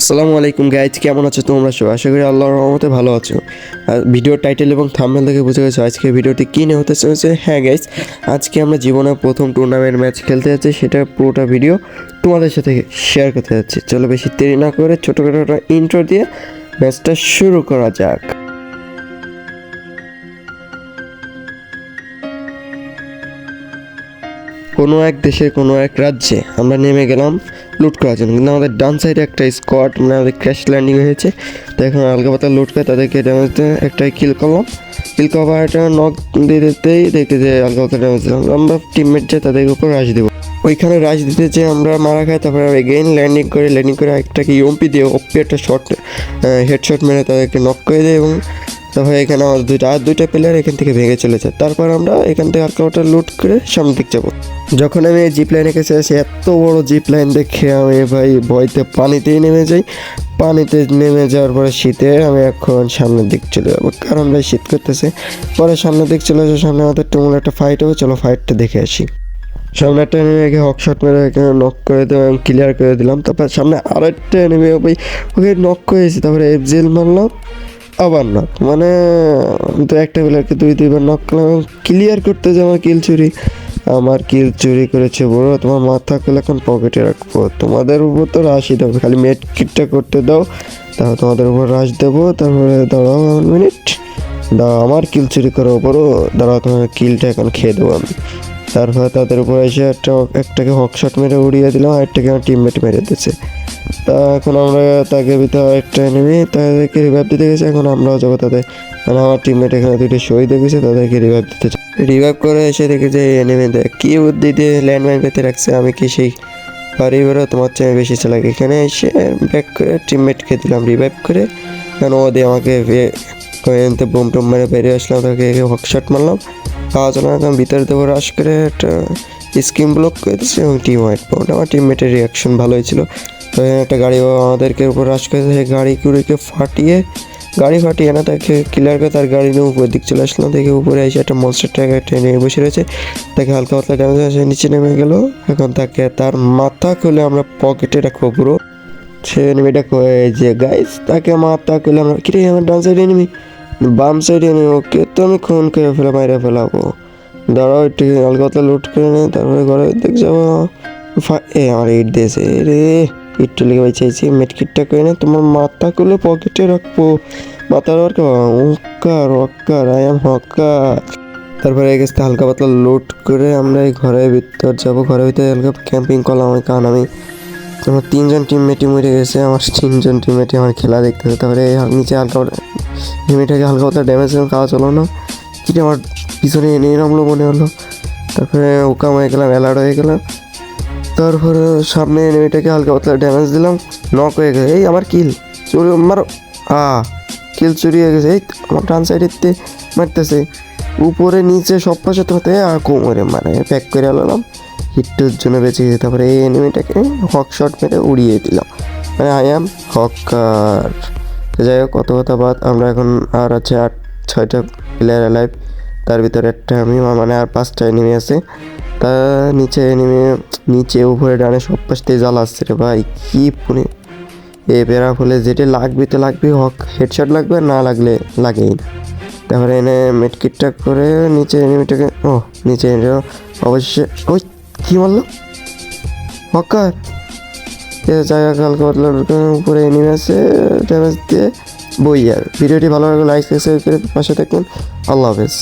আসসালামু আলাইকুম গাইজ কেমন আছো তোমরা সব আশা করি আল্লাহর রহমতে ভালো আছো। ভিডিও টাইটেল এবং থামনেল দেখে বুঝে গেছো আজকে ভিডিওটি কী নিয়ে হতে চলেছে? হ্যাঁ গাইজ আজকে আমরা জীবনের প্রথম টুর্নামেন্ট ম্যাচ খেলতে যাচ্ছি, সেটা পুরোটা ভিডিও তোমাদের সাথে শেয়ার করতে যাচ্ছি। চলো বেশি দেরি না করে ছোটোখাটো ইন্ট্রো দিয়ে ম্যাচটা শুরু করা যাক। কোনো এক দেশের কোনো এক রাজ্যে আমরা নেমে গেলাম লুট করার জন্য। কিন্তু আমাদের ডান সাইডে একটা স্কোয়াড মানে আমাদের ক্র্যাশ ল্যান্ডিং হয়েছে। তো এখন আলগা পাতা লুট করে তাদেরকে ড্যামেজ একটা কিল করলাম। কিল করার একটা নক দিয়ে দিতেই দেখতে যে আলগা পাতা ড্যামেজ দিলাম। আমরা টিমমেট যে তাদের উপর রাশ দেবো। ওইখানে রাশ দিতে যে আমরা মারা খাই, তারপরে এগেইন ল্যান্ডিং করে ল্যান্ডিং করে একটাকে ইউম্পি দিয়ে ওপি একটা শট হেডশট মেরে তাদেরকে নক করে দেয় এবং তারপরে এখানে আমাদের দুইটা, আর দুইটা প্লেয়ার এখান থেকে ভেঙে চলেছে। তারপর আমরা এখান থেকে হালকা ওটা লুট করে সামনের দিক যাব। যখন আমি এই জিপ লাইনে কাছে আসি এত বড় জিপ লাইন দেখে আমি ভাই ভয়তে পানিতেই নেমে যাই। পানিতে নেমে যাওয়ার পরে শীতে আমি এখন সামনের দিক চলে যাব। কারণ ভাই শীত করতেছে। পরে সামনের দিক চলে যাব সামনে আমাদের টুমুল একটা ফাইট হবে। চলো ফাইটটা দেখে আসি। সামনে একটা এনিমি একে হক শট মেরে এখানে নক করে দিলাম এবং ক্লিয়ার করে দিলাম। তারপর সামনে আরেকটা এনিমি ওই ওকে নক করেছি। তারপরে এফজেল মারলাম। আবার নক মানে তো একটা প্লেয়ারকে দুই, দুইবার নক করলাম ক্লিয়ার করতে যে আমার কিল চুরি। আমার কিল চুরি করেছে বড়, তোমার মাথা খুলে এখন পকেটে রাখব। তোমাদের উপর তো রাশি দেবো, খালি মেট কিটটা করতে দাও তারপর তোমাদের উপর রাশ দেবো, তারপরে দাঁড়াও মিনিট দাঁড়াও, আমার কিল চুরি করার উপরও দাঁড়াও, তোমার কিলটা এখন খেয়ে দেবো আমি। তারপর তাদের উপর এসে একটা একটাকে হকশট মেরে উড়িয়ে দিলাম আর একটাকে আমার টিমমেট মেরে দিচ্ছে তা এখন আমরা তাকে ভিতরে আরেকটা নেমে তাদেরকে রিভাইভ দিতে গেছে। এখন আমরাও যাব তাদের। মানে আমার টিমমেট এখানে দুইটা শহীদ গেছে, তাদেরকে রিভাইভ দিতে রিভাইভ করে এসে দেখে যে নেমে দেয় কী বুদ্ধি দিয়ে ল্যান্ডমাইন পেতে রাখছে। আমি কি সেই পারি বেরো তোমার চেয়ে বেশি চালাক? এখানে এসে ব্যাক করে টিমমেটকে দিলাম রিভাইভ করে। কারণ ও দিয়ে আমাকে বোম টোম মেরে বেরিয়ে আসলাম, তাকে হকশট মারলাম। যায় না কারণ ভিতরে দেবো রাশ করে একটা স্কিম ব্লক করে দিচ্ছে এবং টিম হোয়াইট পাউন্ড আমার টিমমেটের রিয়াকশন ভালোই ছিল। তো একটা গাড়ি আমাদেরকে উপর রাশ করে সেই গাড়ি কুড়িকে ফাটিয়ে, গাড়ি ফাটিয়ে না, তাকে ক্লিয়ার করে তার গাড়ি নিয়ে উপর দিক চলে আসলাম দেখে উপরে এসে একটা মনস্টার একটা নিয়ে বসে রয়েছে। তাকে হালকা পাতলা ড্যামেজ আছে নিচে নেমে গেল। এখন তাকে তার মাথা খুলে আমরা পকেটে রাখব পুরো। সে কয়ে যে গাইস তাকে মাথা খুলে আমরা কিরে, আমার ডান সাইড এনিমি বাম সাইডে আমি ওকে তো আমি খুন করে ফেলে, মাইরে ফেলাবো। দাঁড়াও, একটু হালকা পাতলা লুট করে নে, তারপরে ঘরে দেখ যাব। এ, আমার ইট দিয়েছে। রে, ইটটা লেগে বেঁচেছি মেটকিটটা করে নে? তোমার মাথা খুলে পকেটে রাখব। মাথা মাথার hawker hawker I am hawker. তারপরে এই গেছে হালকা পাতলা লুট করে আমরা এই ঘরের ভিতর যাব। ঘরের ভিতরে হালকা ক্যাম্পিং করলাম আমি, কারণ আমি আমার তিনজন টিমমেটই মরে গেছে, আমার তিনজন টিমমেটই আমার খেলা দেখতেছে তারপরে নিচে হালকা টিমমেটটাকে হালকা পাতলা ড্যামেজ চলো না। কি আমার পিছনে এনে নামলো মনে হলো। তারপরে ওকাম হয়ে গেলাম অ্যালার্ট হয়ে গেলাম। তারপরে সামনে এনিমিটাকে হালকা পাতলা ড্যামেজ দিলাম নক হয়ে গেছে। এই আমার কিল চুরি মারো আ কিল চুরি হয়ে গেছে। এই আমার ডান সাইডেতে মারতেছে। উপরে, নিচে, সব পাশে তো হতে আর কোমরে মানে প্যাক করে আলাম হিটটার জন্য বেঁচে গেছে। তারপরে এই এনিমিটাকে হক শট মেরে উড়িয়ে দিলাম। মানে আই অ্যাম হকার যাই হোক কত কথা বাদ, আমরা এখন আর আছে আট, ছয়টা প্লেয়ার লাইভ তার ভিতরে একটা আমি মানে আর পাঁচটা এনিমি আছে। তা নিচে এনিমি নিচে উপরে ডানে সব পাশ থেকে আসছে রে ভাই, কি পুনে। এ বেড়া ফলে যেটা লাগবে তো লাগবে হক হেডশট লাগবে না লাগলে লাগেই না। তারপরে এনে মেটকিটটা করে নিচে এনিমিটাকে ও, নিচে এনে অবশ্যই, ওই, কী মারলো? হকার। জায়গা কালকে উপরে এনিমি আছে ড্যামেজ দিয়ে বই আর। ভিডিওটি ভালো লাগলে লাইক সাবস্ক্রাইব করে পাশে থাকুন আল্লাহ হাফেজ।